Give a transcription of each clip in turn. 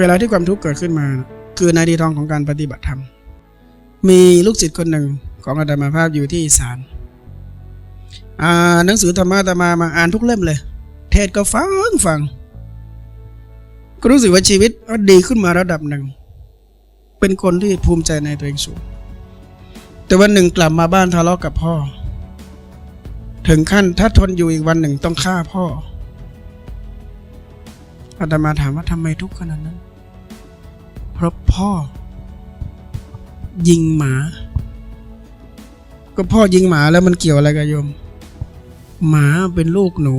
เวลาที่ความทุกข์เกิดขึ้นมา คือนาทีทองของการปฏิบัติธรรม มีลูกศิษย์คนหนึ่งของอาตมาภาพอยู่ที่อีสานอ่านหนังสือธรรมะอาตมามาอ่านทุกเล่มเลย เทศก็ฟังฟัง ก็รู้สึกว่าชีวิตก็ดีขึ้นมาระดับหนึ่ง เป็นคนที่ภูมิใจในตัวเองสูง แต่วันหนึ่งกลับมาบ้านทะเลาะกับพ่อ ถึงขั้นถ้าทนอยู่อีกวันหนึ่งต้องฆ่าพ่ออาตมาถามว่าทำไมทุกข์ขนาดนั้น เพราะพ่อ ยิงหมา ก็พ่อยิงหมาแล้วมันเกี่ยวอะไรกับโยม หมาเป็นลูกหนู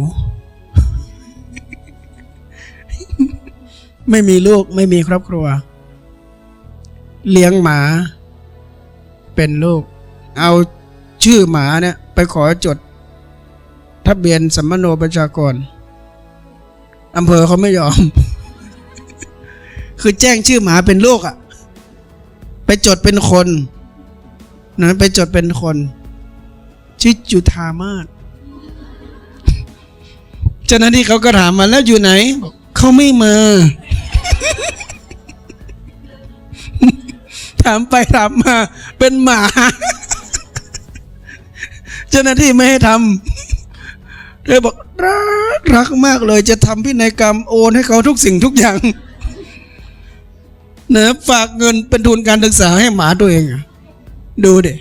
ไม่มีลูกไม่มีครอบครัว เลี้ยงหมา เป็นลูก เอาชื่อหมาเนี่ย ไปขอจด ทะเบียนสัมมโนประชากรอำเภอเขาไม่ยอม คือแจ้งชื่อหมาเป็นลูกอะไปจดเป็นคนนะไปจดเป็นคน ชื่อจุธามาศเจ้าหน้าที่เขาก็ถามมาแล้วอยู่ไหนเขาไม่มา ถามไปถามมา เป็นหมา เจ้าหน้าที่ไม่ให้ทำเลยบอกรักรักมากเลยจะทำพินัยกรรมโอนให้เขาทุกสิ่งทุกอย่าง นะฝากเงินเป็นทุนการศึกษาให้หมาตัวเองอะดูเด็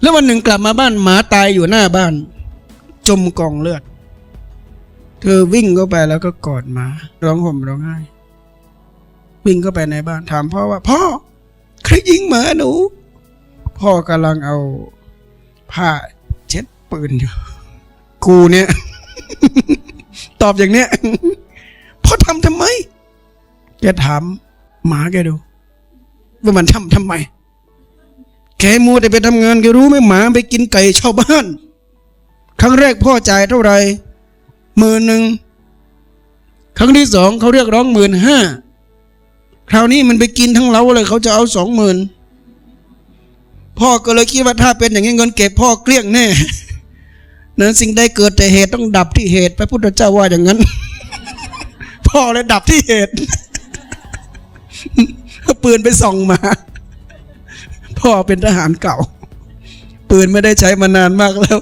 แล้ววันหนึ่งกลับมาบ้านหมาตายอยู่หน้าบ้าน จมกองเลือด เธอวิ่งเข้าไปแล้วก็กอดหมา ร้องห่มร้องไห้ วิ่งเข้าไปในบ้านถามพ่อว่า พ่อใครยิงหมาหนู พ่อกำลังเอาผ้าเช็ดปืนอยู่กูเนี่ย ตอบอย่างเนี้ยพ่อทำทำไมแกถาม หมาแกดูว่ามันทำทำไมแกมัวแต่ไปทำงานแกรู้ไหมหมาไปกินไก่ชาวบ้าน ครั้งแรกพ่อจ่ายเท่าไหร่หมื่นหนึ่งครั้งที่สองเขาเรียกร้องหมื่นห้าคราวนี้มันไปกินทั้งเล้าเลยเขาจะเอาสองหมื่นพ่อก็เลยคิดว่าถ้าเป็นอย่างนี้เงินเก็บพ่อเกลี้ยงแน่นั้นสิ่งใดเกิดแต่เหตุต้องดับที่เหตุ พระพุทธเจ้าว่าอย่างนั้น พ่อเลยดับที่เหตุ เอาปืนไปส่องมา พ่อเป็นทหารเก่า ปืนไม่ได้ใช้มานานมากแล้ว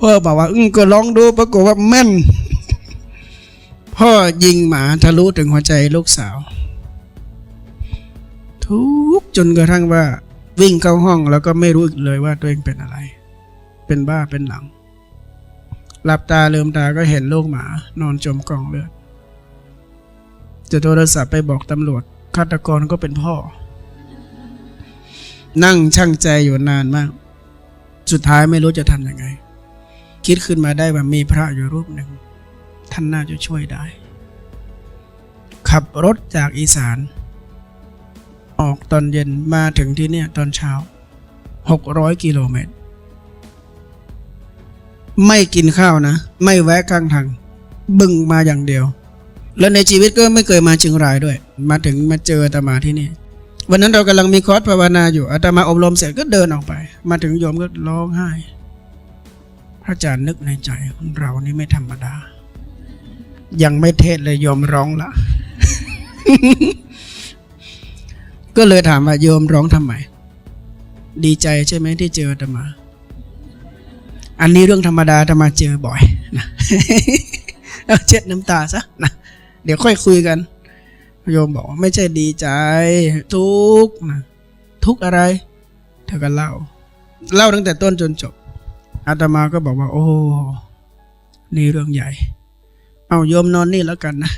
พ่อบอกว่าอึ้งก็ลองดูปรากฏว่าแม่น พ่อยิงหมาทะลุถึงหัวใจลูกสาว ทุกจนกระทั่งว่า วิ่งเข้าห้องแล้วก็ไม่รู้อีกเลยว่าตัวเองเป็นอะไร เป็นบ้าเป็นหลัง หลับตาเลืมตาก็เห็นลูกหมา นอนจมกองเลือด จะโทรศัพท์ไปบอกตำรวจฆาตกรก็เป็นพ่อ นั่งช่างใจอยู่นานมาก สุดท้ายไม่รู้จะทำยังไง คิดขึ้นมาได้ว่ามีพระอยู่รูปหนึ่ง ท่านน่าจะช่วยได้ ขับรถจากอีสาน ออกตอนเย็นมาถึงที่เนี่ยตอนเช้า 600 กิโลเมตร ไม่กินข้าวนะ ไม่แวะข้างทางบึ้งมาอย่างเดียว แล้วในชีวิตก็ไม่เคยมาเชียงรายด้วย มาถึงมาเจออาตมาที่นี่ วันนั้นเรากำลังมีคอร์สภาวนาอยู่อาตมาอบรมเสร็จก็เดินออกไป มาถึงโยมก็ร้องไห้ พระอาจารย์นึกในใจเรานี่ไม่ธรรมดา ยังไม่เทศเลยโยมร้องละ ก็เลยถามว่าโยมร้องทำไม ดีใจใช่ไหมที่เจออาตมา อันนี้เรื่องธรรมดาอาตมาเจอบ่อยนะเอาเช็ดน้ำตาซะนะ เดี๋ยวค่อยคุยกัน โยมบอกว่าไม่ใช่ดีใจ ทุกนะทุกอะไร เธอก็เล่า เล่าตั้งแต่ต้นจนจบอาตมาก็บอกว่า โอ้นี่เรื่องใหญ่ เอาโยมนอนนี่แล้วกันนะ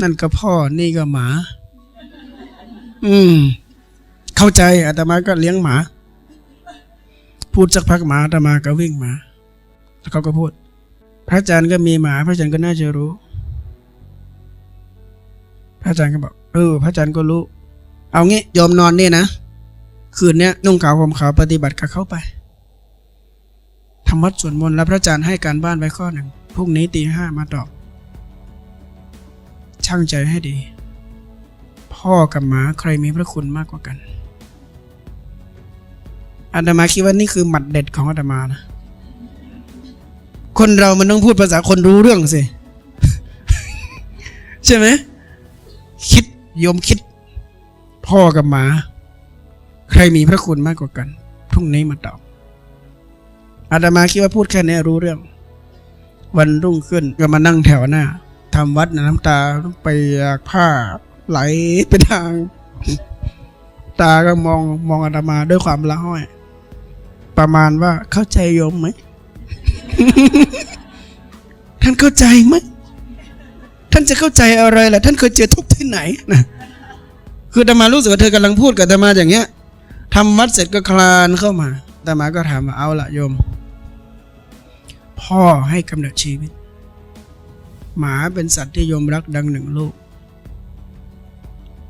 นั่นก็พ่อนี่ก็หมา อืม เข้าใจอาตมาก็เลี้ยงหมา พูดสักพักหมาอาตมาก็วิ่งมาแล้วเขาก็พูด พระอาจารย์ก็มีหมา พระอาจารย์ก็น่าจะรู้ พระอาจารย์ก็บอกเออ พระอาจารย์ก็รู้ เอางี้โยมนอนเนี่ยนะ คืนเนี้ยนุ่งขาวห่มขาวปฏิบัติกับเขาไปทำวัดสวดมนต์แล้วพระอาจารย์ให้การบ้านไว้ข้อหนึ่งพรุ่งนี้ตีห้ามาตอบ ช่างใจให้ดี พ่อกับหมาใครมีพระคุณมากกว่ากันอาตมาคิดว่านี่คือหมัดเด็ดของอาตมานะ คนเรามันต้องพูดภาษาคนรู้เรื่องสิ ใช่ไหม โยมคิด พ่อกับหมา ใครมีพระคุณมากกว่ากัน พรุ่งนี้มาตอบ อาตมาคิดว่าพูดแค่นี้รู้เรื่อง วันรุ่งขึ้นก็มานั่งแถวหน้าทำวัดน้ำตาไปอยากผ้าไหลไปทาง ตาก็มองมองอาตมาด้วยความละห้อย ประมาณว่าเข้าใจโยมไหม ท่านเข้าใจไหม ท่านจะเข้าใจอะไรล่ะ ท่านเคยเจอทุกที่ไหนนะคืออาตมารู้สึกว่าเธอกำลังพูดกับอาตมาอย่างเงี้ยทำวัดเสร็จก็คลานเข้ามาอาตมาก็ถามว่าเอาละโยม พ่อให้กำเนิดชีวิต หมาเป็นสัตว์ที่โยมรักดังหนึ่งลูก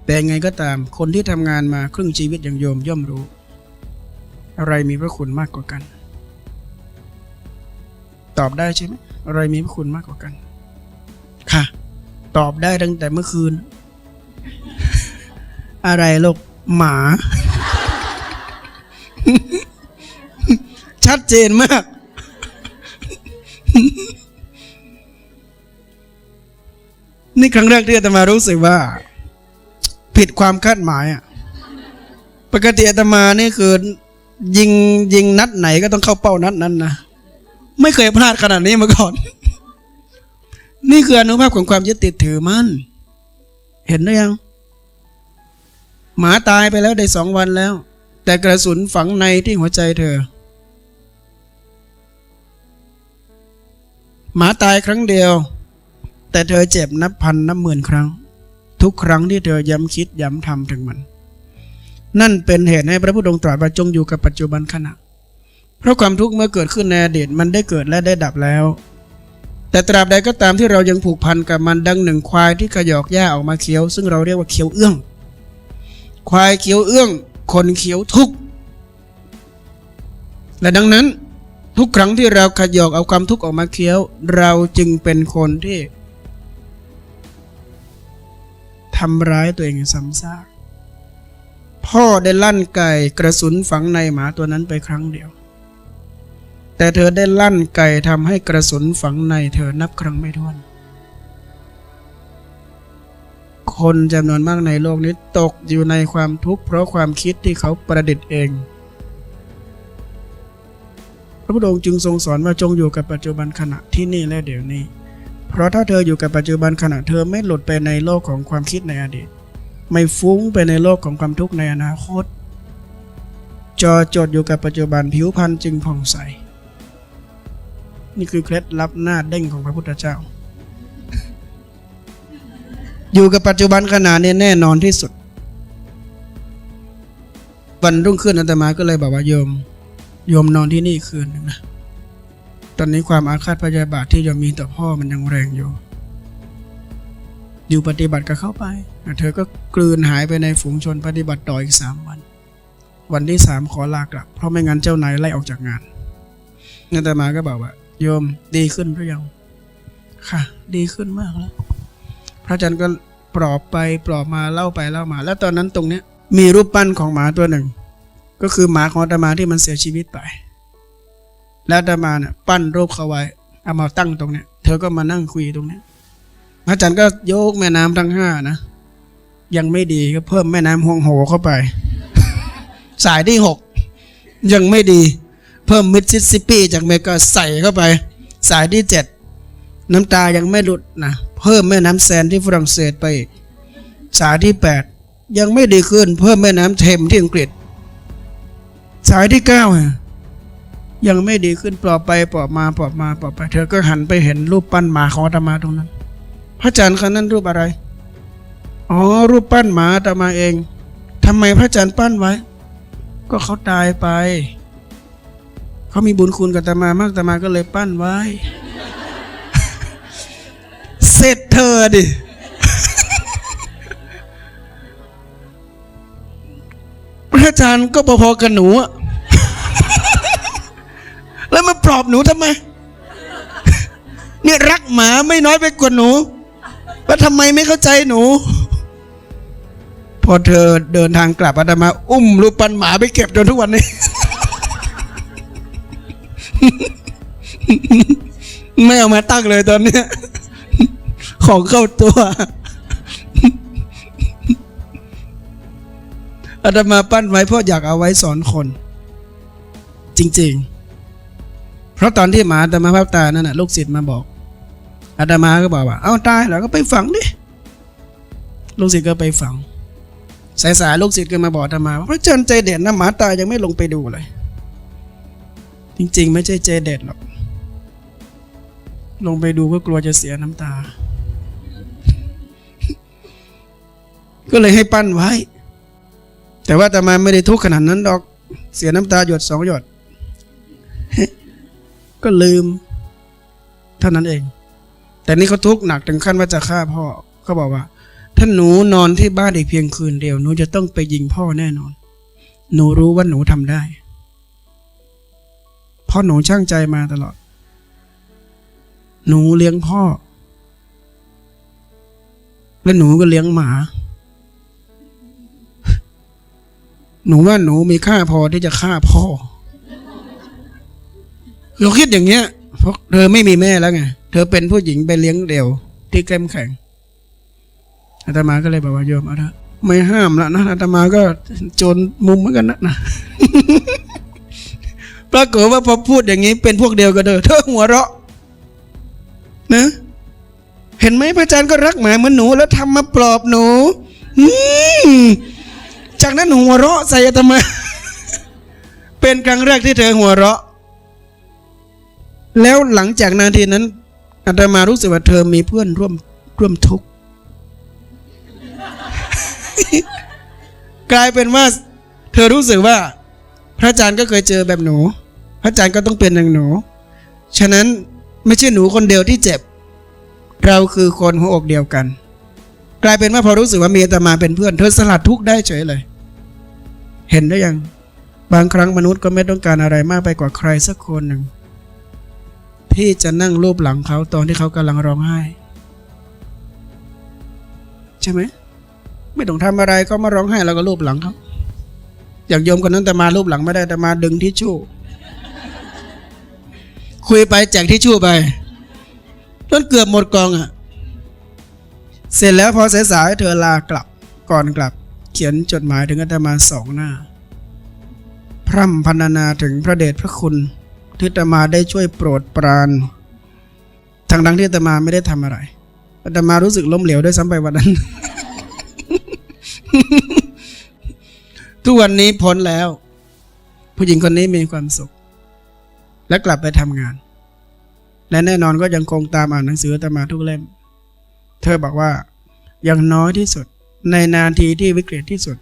แต่ไงก็ตามคนที่ทำงานมาครึ่งชีวิตอย่างโยมย่อมรู้ อะไรมีพระคุณมากกว่ากัน ตอบได้ใช่ไหมอะไรมีพระคุณมากกว่ากัน ค่ะ ตอบได้ตั้งแต่เมื่อคืน อะไรลูกหมา ชัดเจนมาก นี่ครั้งแรกที่อาตมารู้สึกว่า ผิดความคาดหมายอะ ปกติอาตมานี่คือยิงยิงนัดไหนก็ต้องเข้าเป้านัดนั้นนะ ไม่เคยพลาดขนาดนี้มาก่อน นี่คืออนุภาพของความยึดติดถือมั่น เห็นหรือยัง หมาตายไปแล้วได้สองวันแล้ว แต่กระสุนฝังในที่หัวใจเธอ หมาตายครั้งเดียว แต่เธอเจ็บนับพันนับหมื่นครั้ง ทุกครั้งที่เธอย้ำคิดย้ำทำถึงมัน นั่นเป็นเหตุให้พระพุทธองค์ตรัสว่าจงอยู่กับปัจจุบันขณะ เพราะความทุกข์เมื่อเกิดขึ้นในอดีตมันได้เกิดและได้ดับแล้ว แต่ตราบใดก็ตามที่เรายังผูกพันกับมันดังหนึ่งควายที่ขยอกหญ้าออกมาเคี้ยว ซึ่งเราเรียกว่าเคี้ยวเอื้อง ควายเคี้ยวเอื้อง คนเคี้ยวทุกข์และดังนั้นทุกครั้งที่เราขยอกเอาความทุกข์ออกมาเคี้ยว เราจึงเป็นคนที่ทำร้ายตัวเองซ้ำซากพ่อได้ลั่นไก่กระสุนฝังในหมาตัวนั้นไปครั้งเดียว แต่เธอได้ลั่นไก่ทำให้กระสุนฝังในเธอนับครั้งไม่ถ้วน คนจำนวนมากในโลกนี้ตกอยู่ในความทุกข์เพราะความคิดที่เขาประดิษฐ์เอง พระพุทธองค์จึงทรงสอนว่าจงอยู่กับปัจจุบันขณะที่นี่และเดี๋ยวนี้ เพราะถ้าเธออยู่กับปัจจุบันขณะเธอไม่หลุดไปในโลกของความคิดในอดีต ไม่ฟุ้งไปในโลกของความทุกข์ในอนาคตจอจดอยู่กับปัจจุบันผิวพรรณจึงผ่องใส นี่คือเคล็ดลับหน้าเด้งของพระพุทธเจ้า อยู่กับปัจจุบันขณะเนี่ยแน่นอนที่สุด วันรุ่งขึ้นอาตมาก็เลยบอกว่าโยม โยมนอนที่นี่คืนนึงนะ ตอนนี้ความอาฆาตพยาบาทที่โยมมีต่อพ่อมันยังแรงอยู่ อยู่ปฏิบัติก็เข้าไป เธอก็กลืนหายไปในฝูงชนปฏิบัติต่ออีกสามวัน วันที่สามขอลากลับ เพราะไม่งั้นเจ้านายไล่ออกจากงานอาตมาก็บอกว่า โยมดีขึ้นหรือยัง ค่ะ ดีขึ้นมากแล้ว พระอาจารย์ก็ปลอบไปปลอบมาเล่าไปเล่ามา แล้วตอนนั้นตรงเนี้ยมีรูปปั้นของหมาตัวหนึ่ง ก็คือหมาของอาตมาที่มันเสียชีวิตไป แล้วอาตมาเนี่ยปั้นรูปเขาไว้เอามาตั้งตรงเนี้ยเธอก็มานั่งคุยตรงเนี้ยพระอาจารย์ก็โยกแม่น้ำทั้งห้านะยังไม่ดีก็เพิ่มแม่น้ำห่วงโหเข้าไป สายที่หกยังไม่ดี เพิ่มมิสซิสซิปปีจากเมกาใส่เข้าไป สายที่เจ็ดน้ำตายังไม่หลุดนะ เพิ่มแม่น้ำแซนที่ฝรั่งเศสไปอีกสายที่แปดยังไม่ดีขึ้น เพิ่มแม่น้ำเทมที่อังกฤษ สายที่เก้ายังไม่ดีขึ้นปลอบไปปลอบมาปลอบมาปลอบไป เธอก็หันไปเห็นรูปปั้นหมาของอาตมาตรงนั้น พระอาจารย์คนนั้นรูปอะไร อ๋อ รูปปั้นหมาอาตมาเองทำไมพระอาจารย์ปั้นไว้ ก็เขาตายไป เขามีบุญคุณกับอามามากอามาก็เลยปั้นไว้ เสร็จเธอดิ พระอาจารย์ก็พอๆกับหนูอะแล้วมาปลอบหนูทำไม เนี่ยรักหมาไม่น้อยไปกว่าหนูว่าทำไมไม่เข้าใจหนู พอเธอเดินทางกลับอาตมา อุ้มรูปปั้นหมาไปเก็บจนทุกวันนี้ ไม่เอามาตั้งเลยตอนเนี้ย ของเข้าตัวอาตมาปั้นไว้เพราะอยากเอาไว้สอนคน จริง ๆ เพราะตอนที่หมาอาตมาภาพตานั่นน่ะลูกศิษย์มาบอกอาตมาก็บอกว่า เอาตายแล้วก็ไปฝังดิลูกศิษย์ก็ไปฝังสายสายๆลูกศิษย์ก็มาบอกอาตมาพระอาจารย์ใจเด็ดนะหมาตายยังไม่ลงไปดูเลย จริงๆ ไม่ใช่ใจเด็ดหรอก ลงไปดูก็กลัวจะเสียน้ำตา ก็เลยให้ปั้นไว้ แต่ว่าอาตมาไม่ได้ทุกข์ขนาดนั้นดอก เสียน้ำตาหยดสองหยด ก็ลืม เท่านั้นเอง แต่นี่เขาทุกข์หนักถึงขั้นว่าจะฆ่าพ่อเขาบอกว่าถ้าหนูนอนที่บ้านอีกเพียงคืนเดียวหนูจะต้องไปยิงพ่อแน่นอน หนูรู้ว่าหนูทำได้ พราะหนูช่างใจมาตลอด หนูเลี้ยงพ่อ และหนูก็เลี้ยงหมา หนูว่าหนูมีค่าพอที่จะฆ่าพ่อ เราคิดอย่างเงี้ยเพราะเธอไม่มีแม่แล้วไง เธอเป็นผู้หญิงไปเลี้ยงเดี่ยว ที่เข้มแข็งอาตมาก็เลยบอกว่าโยมเอาเถอะไม่ห้ามละนะอาตมาก็โจนมุมเหมือนกันนะนะ ปรากฏว่าพอพูดอย่างนี้เป็นพวกเดียวกันเด้อเธอหัวเราะนะเห็นไหมพระอาจารย์ก็รักหมาเหมือนหนู แล้วทำมาปลอบหนูอืจากนั้นหัวเราะใส่อาตมา เป็นครั้งแรกที่เธอหัวเราะ แล้วหลังจากนาทีนั้นอาตมารู้สึกว่าเธอมีเพื่อนร่วมร่วมทุกข์กลายเป็นว่า เธอรู้สึกว่า พระอาจารย์ก็เคยเจอแบบหนู พระอาจารย์ก็ต้องเป็นอย่างหนู ฉะนั้นไม่ใช่หนูคนเดียวที่เจ็บ เราคือคนหัวอกเดียวกัน กลายเป็นว่าพอรู้สึกว่ามีอาตมาเป็นเพื่อนเธอสลัดทุกข์ได้เฉยเลย เห็นได้ยัง บางครั้งมนุษย์ก็ไม่ต้องการอะไรมากไปกว่าใครสักคนหนึ่งพี่จะนั่งรูปหลังเขาตอนที่เขากำลังร้องไห้ ใช่ไหมไม่ต้องทำอะไรเขามาร้องไห้เราก็รูปหลังเขาอย่างโยมคนนั้นแต่มารูปหลังไม่ได้แต่มาดึงทิชชู่ คุยไปแจกทิชชู่ไปจนเกือบหมดกองอะ เสร็จแล้วพอสายๆเธอลากลับก่อนกลับ เขียนจดหมายถึงอาตมาสองหน้า พร่ำพรรณนาถึงพระเดชพระคุณที่อาตมาได้ช่วยโปรดปรานทั้งทั้งที่อาตมาไม่ได้ทำอะไรอาตมารู้สึกล้มเหลวด้วยซ้ำไปวันนั้น ทุกวันนี้พ้นแล้ว ผู้หญิงคนนี้มีความสุข และกลับไปทำงาน และแน่นอนก็ยังคงตามอ่านหนังสืออามาทุกเล่ม เธอบอกว่าอย่างน้อยที่สุด ในนาทีที่วิกฤตที่สุด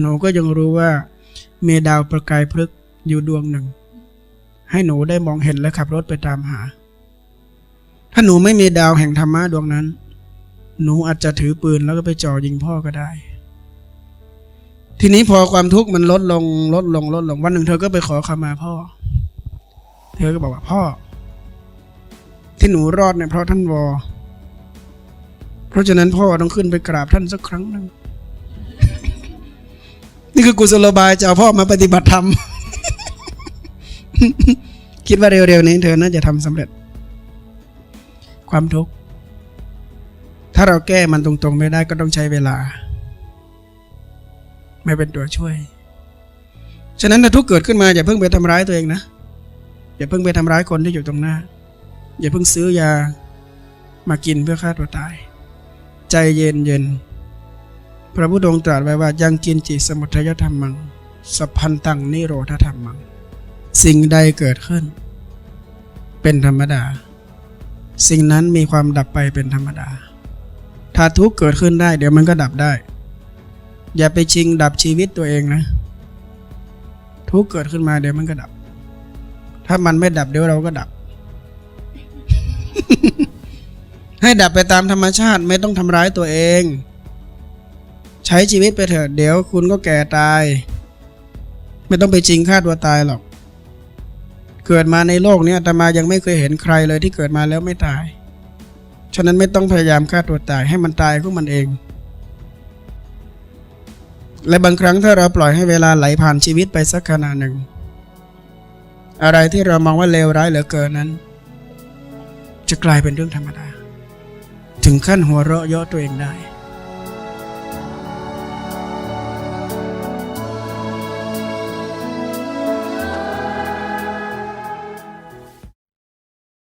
หนูก็ยังรู้ว่า มีดาวประกายพลึกอยู่ดวงหนึ่ง ให้หนูได้มองเห็นและขับรถไปตามหา ถ้าหนูไม่มีดาวแห่งธรรมะดวงนั้น หนูอาจจะถือปืนแล้วก็ไปจ่อยิงพ่อก็ได้ ทีนี้พอความทุกข์มันลดลงลดลงลดลงวันหนึ่งเธอก็ไปขอขมาพ่อ เธอก็บอกว่าพ่อ ที่หนูรอดเนี่ยเพราะท่านวอ เพราะฉะนั้นพ่อต้องขึ้นไปกราบท่านสักครั้งหนึ่งนี่คือกุศโลบายจะเอาพ่อมาปฏิบัติธรรม คิดว่าเร็วๆนี้เธอน่าจะทำสำเร็จ ความทุกข์ ถ้าเราแก้มันตรงๆไม่ได้ก็ต้องใช้เวลา ไม่เป็นตัวช่วย ฉะนั้นถ้าทุกข์เกิดขึ้นมาอย่าเพิ่งไปทำร้ายตัวเองนะ อย่าเพิ่งไปทำร้ายคนที่อยู่ตรงหน้า อย่าเพิ่งซื้อยามากินเพื่อฆ่าตัวตาย ใจเย็นเย็น พระพุทธองค์ตรัสไว้ว่ายังกินจิตสมุทัยธรรมังสัพพันตังนิโรธธรรมัง สิ่งใดเกิดขึ้น เป็นธรรมดา สิ่งนั้นมีความดับไปเป็นธรรมดา ถ้าทุกเกิดขึ้นได้ เดี๋ยวมันก็ดับได้ อย่าไปชิงดับชีวิตตัวเองนะ ทุกเกิดขึ้นมาเดี๋ยวมันก็ดับ ถ้ามันไม่ดับเดี๋ยวเราก็ดับ ให้ดับไปตามธรรมชาติไม่ต้องทำร้ายตัวเอง ใช้ชีวิตไปเถอะเดี๋ยวคุณก็แก่ตาย ไม่ต้องไปจริงฆ่าตัวตายหรอก เกิดมาในโลกนี้อาตมายังไม่เคยเห็นใครเลยที่เกิดมาแล้วไม่ตาย ฉะนั้นไม่ต้องพยายามฆ่าตัวตายให้มันตายของมันเอง และบางครั้งถ้าเราปล่อยให้เวลาไหลผ่านชีวิตไปสักขณะหนึ่ง อะไรที่เรามองว่าเลวร้ายเหลือเกินนั้น จะกลายเป็นเรื่องธรรมดา ถึงขั้นหัวเราะเยาะตัวเองได้